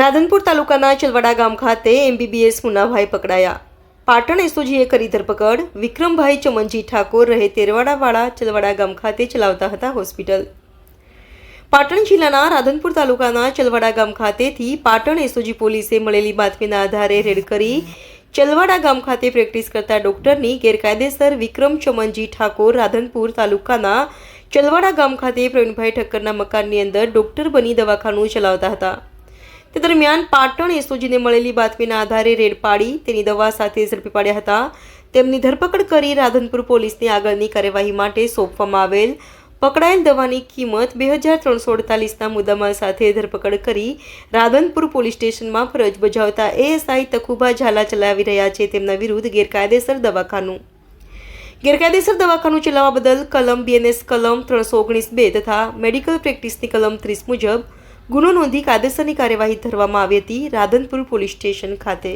રાધનપુર તાલુકાના ચલવાડા ગામ ખાતે એમબીબીએસ મુનાભાઈ પકડાયા. પાટણ એસઓજીએ કરી ધરપકડ. વિક્રમભાઈ ચમનજી ઠાકોર રહે તેરવાડાવાળા ચલવાડા ગામ ખાતે ચલાવતા હતા હોસ્પિટલ. પાટણ જિલ્લાના રાધનપુર તાલુકાના ચલવાડા ગામ ખાતેથી પાટણ એસઓજી પોલીસે મળેલી બાતમીના આધારે રેડ કરી ચલવાડા ગામ ખાતે પ્રેક્ટિસ કરતા ડોક્ટરની ગેરકાયદેસર વિક્રમ ચમનજી ઠાકોર રાધનપુર તાલુકાના ચલવાડા ગામ ખાતે પ્રવીણભાઈ ઠક્કરના મકાનની અંદર ડોક્ટર બની દવાખાનું ચલાવતા હતા. તે દરમિયાન પાટણ એસઓજીને મળેલી બાતમીના આધારે રેડ પાડી તેની દવા સાથે ઝડપી પાડ્યા હતા. તેમની ધરપકડ કરી રાધનપુર પોલીસની આગળની કાર્યવાહી માટે સોંપવામાં આવેલ પકડાયેલ દવાની કિંમત બે હજાર ત્રણસો અડતાલીસના મુદ્દામાલ સાથે ધરપકડ કરી રાધનપુર પોલીસ સ્ટેશનમાં ફરજ બજાવતા એએસઆઈ તકુબા ઝાલા ચલાવી રહ્યા છે તેમના વિરુદ્ધ ગેરકાયદેસર દવાખાનું. ગેરકાયદેસર દવાખાનું ચલાવવા બદલ કલમ બીએનએસ કલમ ત્રણસો ઓગણીસ બે તથા મેડિકલ પ્રેક્ટિસની કલમ ત્રીસ મુજબ ગુનો નોંધી કાયદેસરની કાર્યવાહી ધરવામાં આવી હતી રાધનપુર પોલીસ સ્ટેશન ખાતે.